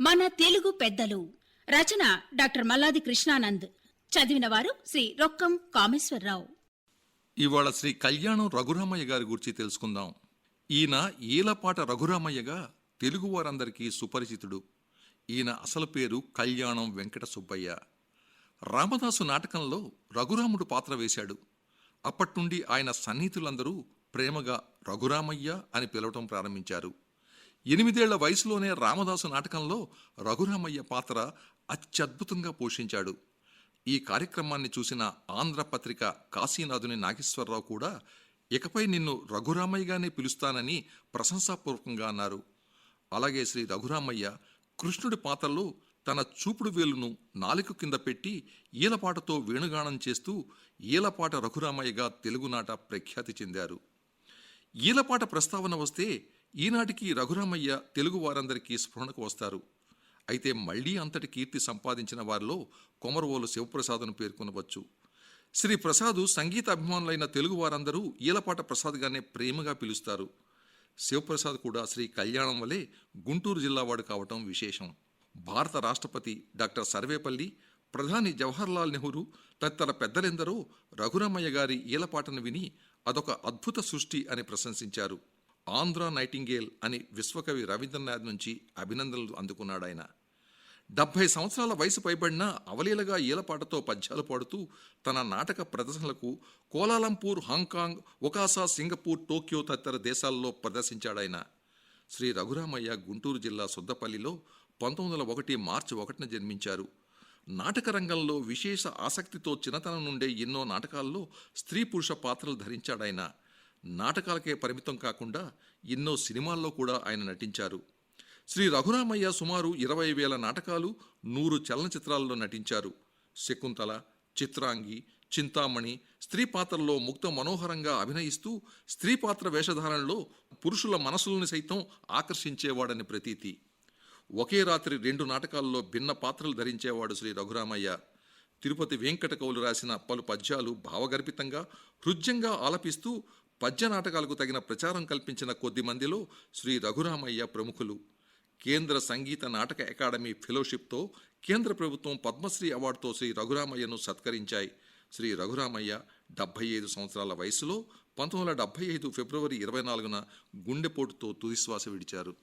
మన తెలుగు పెద్దలు. రచన డాక్టర్ మల్లాది కృష్ణానంద్. చదివిన వారు శ్రీ రొక్కం కామేశ్వరరావు. ఇవాళ శ్రీ కళ్యాణం రఘురామయ్య గారి గురించి తెలుసుకుందాం. ఈయన ఈలపాట రఘురామయ్యగా తెలుగు వారందరికీ సుపరిచితుడు. ఈయన అసలు పేరు కళ్యాణం వెంకట సుబ్బయ్య. రామదాసు నాటకంలో రఘురాముడు పాత్ర వేశాడు. అప్పట్నుండి ఆయన సన్నిహితులందరూ ప్రేమగా రఘురామయ్య అని పిలవటం ప్రారంభించారు. ఎనిమిదేళ్ళ వయసులోనే రామదాసు నాటకంలో రఘురామయ్య పాత్ర అత్యద్భుతంగా పోషించాడు. ఈ కార్యక్రమాన్ని చూసిన ఆంధ్రపత్రిక కాశీనాథుని నాగేశ్వరరావు కూడా ఇకపై నిన్ను రఘురామయ్యగానే పిలుస్తానని ప్రశంసాపూర్వకంగా అన్నారు. అలాగే శ్రీ రఘురామయ్య కృష్ణుడి పాత్రలో తన చూపుడు వేలును నాలుక కింద పెట్టి ఈలపాటతో వేణుగానం చేస్తూ ఈలపాట రఘురామయ్యగా తెలుగునాట ప్రఖ్యాతి చెందారు. ఈలపాట ప్రస్తావన వస్తే ఈనాటికి రఘురామయ్య తెలుగు వారందరికీ స్ఫురణకు వస్తారు. అయితే మళ్ళీ అంతటి కీర్తి సంపాదించిన వారిలో కొమరవోలు శివప్రసాద్ను పేర్కొనవచ్చు. శ్రీ ప్రసాదు సంగీత అభిమానులైన తెలుగు వారందరూ ఈలపాట ప్రసాద్గానే ప్రేమగా పిలుస్తారు. శివప్రసాద్ కూడా శ్రీ కళ్యాణం వలె గుంటూరు జిల్లావాడు కావటం విశేషం. భారత రాష్ట్రపతి డాక్టర్ సర్వేపల్లి ప్రధాని జవహర్లాల్ నెహ్రూ తదితర పెద్దలెందరో రఘురామయ్య గారి ఈలపాటను విని అదొక అద్భుత సృష్టి అని ప్రశంసించారు. ఆంధ్ర నైటింగేల్ అని విశ్వకవి రవీంద్రనాథ్ నుంచి అభినందనలు అందుకున్నాడాయన డెబ్భై సంవత్సరాల వయసు పైబడిన అవలీలగా ఈలపాటతో పద్యాలు పాడుతూ తన నాటక ప్రదర్శనలకు కోలాలంపూర్ హాంకాంగ్ ఒకాసా సింగపూర్ టోక్యో తదితర దేశాల్లో ప్రదర్శించాడాయన శ్రీ రఘురామయ్య గుంటూరు జిల్లా సుద్దపల్లిలో పంతొమ్మిది వందల ఒకటి మార్చి ఒకటిన జన్మించారు. నాటక రంగంలో విశేష ఆసక్తితో చిన్నతనం నుండే ఎన్నో నాటకాల్లో స్త్రీ పురుష పాత్రలు ధరించాడాయన నాటకాలకే పరిమితం కాకుండా ఎన్నో సినిమాల్లో కూడా ఆయన నటించారు. శ్రీ రఘురామయ్య సుమారు ఇరవై వేల నాటకాలు నూరు చలనచిత్రాల్లో నటించారు. శకుంతల చిత్రాంగి చింతామణి స్త్రీ పాత్రల్లో ముక్త మనోహరంగా అభినయిస్తూ స్త్రీ పాత్ర వేషధారణలో పురుషుల మనసులను సైతం ఆకర్షించేవాడని ప్రతీతి. ఒకే రాత్రి రెండు నాటకాల్లో భిన్న పాత్రలు ధరించేవాడు శ్రీ రఘురామయ్య. తిరుపతి వెంకట కవులు రాసిన పలు పద్యాలు భావగర్భితంగా హృద్యంగా ఆలపిస్తూ పద్య నాటకాలకు తగిన ప్రచారం కల్పించిన కొద్ది మందిలో శ్రీ రఘురామయ్య ప్రముఖులు. కేంద్ర సంగీత నాటక అకాడమీ ఫెలోషిప్తో కేంద్ర ప్రభుత్వం పద్మశ్రీ అవార్డుతో శ్రీ రఘురామయ్యను సత్కరించాయి. శ్రీ రఘురామయ్య డెబ్బై ఐదు సంవత్సరాల వయసులో పంతొమ్మిది వందల డెబ్బై ఐదు ఫిబ్రవరి ఇరవై నాలుగున గుండెపోటుతో తుదిశ్వాస విడిచారు.